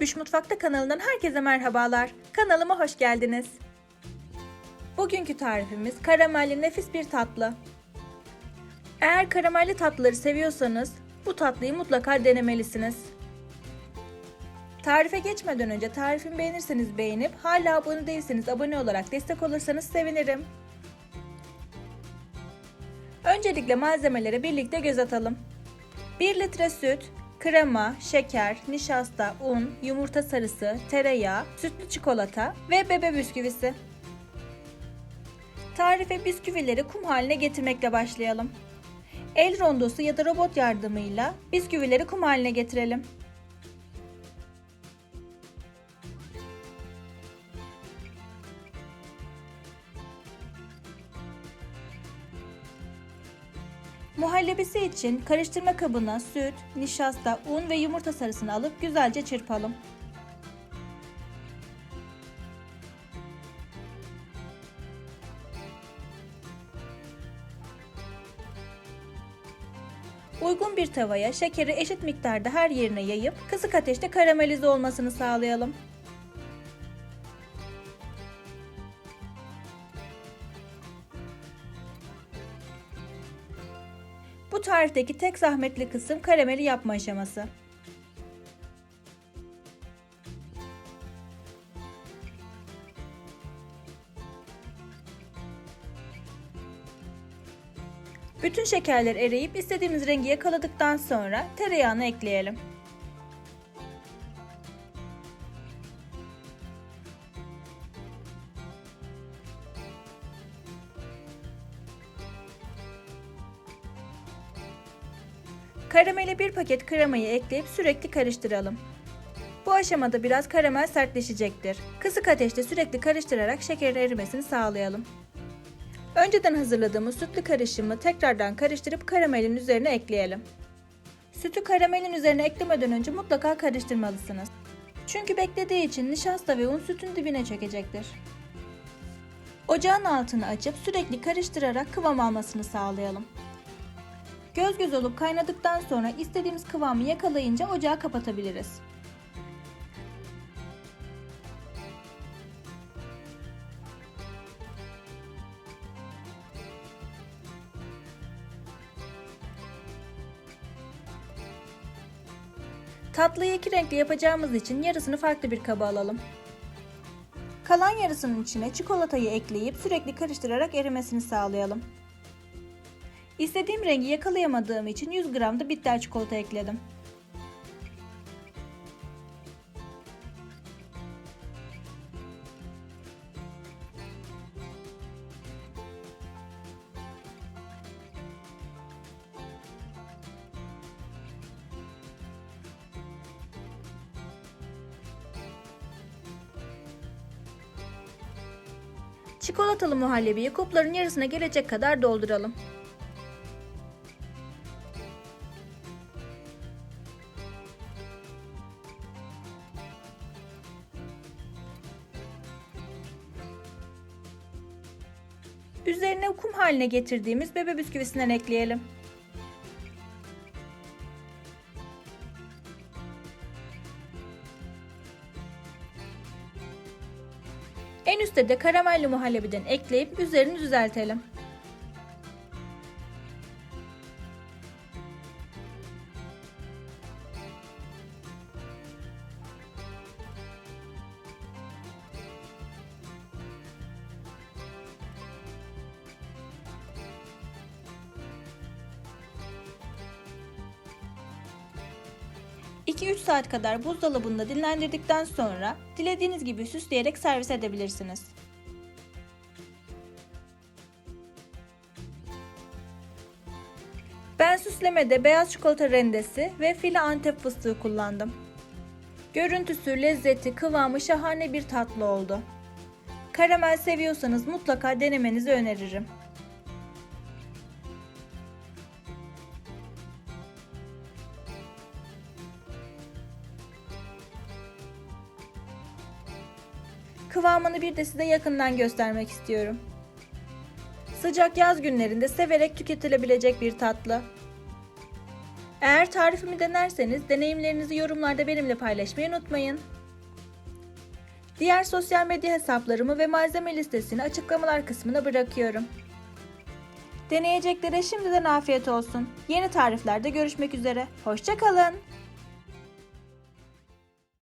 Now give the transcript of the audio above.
Büş Mutfakta kanalından herkese merhabalar. Kanalıma hoş geldiniz. Bugünkü tarifimiz karamelli nefis bir tatlı. Eğer karamelli tatlıları seviyorsanız bu tatlıyı mutlaka denemelisiniz. Tarife geçmeden önce tarifimi beğenirseniz beğenip hala abone değilseniz abone olarak destek olursanız sevinirim. Öncelikle malzemelere birlikte göz atalım. 1 litre süt, krema, şeker, nişasta, un, yumurta sarısı, tereyağı, sütlü çikolata ve bebe bisküvisi. Tarife bisküvileri kum haline getirmekle başlayalım. El rondosu ya da robot yardımıyla bisküvileri kum haline getirelim. Muhallebisi için karıştırma kabına süt, nişasta, un ve yumurta sarısını alıp güzelce çırpalım. Uygun bir tavaya şekeri eşit miktarda her yerine yayıp kısık ateşte karamelize olmasını sağlayalım. Bu tarifteki tek zahmetli kısım karameli yapma aşaması. Bütün şekerler eriyip istediğimiz rengi yakaladıktan sonra tereyağını ekleyelim. Karamele bir paket kremayı ekleyip sürekli karıştıralım. Bu aşamada biraz karamel sertleşecektir. Kısık ateşte sürekli karıştırarak şekerin erimesini sağlayalım. Önceden hazırladığımız sütlü karışımı tekrardan karıştırıp karamelin üzerine ekleyelim. Sütü karamelin üzerine eklemeden önce mutlaka karıştırmalısınız. Çünkü beklediği için nişasta ve un sütün dibine çökecektir. Ocağın altını açıp sürekli karıştırarak kıvam almasını sağlayalım. Göz göz olup kaynadıktan sonra istediğimiz kıvamı yakalayınca ocağı kapatabiliriz. Tatlıyı iki renkli yapacağımız için yarısını farklı bir kaba alalım. Kalan yarısının içine çikolatayı ekleyip sürekli karıştırarak erimesini sağlayalım. İstediğim rengi yakalayamadığım için 100 gram da bitter çikolata ekledim. Çikolatalı muhallebiyi kupların yarısına gelecek kadar dolduralım. Üzerine kum haline getirdiğimiz bebe bisküvisinden ekleyelim. En üstte de karamelli muhallebiden ekleyip üzerini düzeltelim. ...2-3 saat kadar buzdolabında dinlendirdikten sonra... ...dilediğiniz gibi süsleyerek servis edebilirsiniz. Ben süslemede beyaz çikolata rendesi ve file antep fıstığı kullandım. Görüntüsü, lezzeti, kıvamı şahane bir tatlı oldu. Karamel seviyorsanız mutlaka denemenizi öneririm. Kıvamını bir de size yakından göstermek istiyorum. Sıcak yaz günlerinde severek tüketilebilecek bir tatlı. Eğer tarifimi denerseniz deneyimlerinizi yorumlarda benimle paylaşmayı unutmayın. Diğer sosyal medya hesaplarımı ve malzeme listesini açıklamalar kısmına bırakıyorum. Deneyeceklere şimdiden afiyet olsun. Yeni tariflerde görüşmek üzere. Hoşçakalın.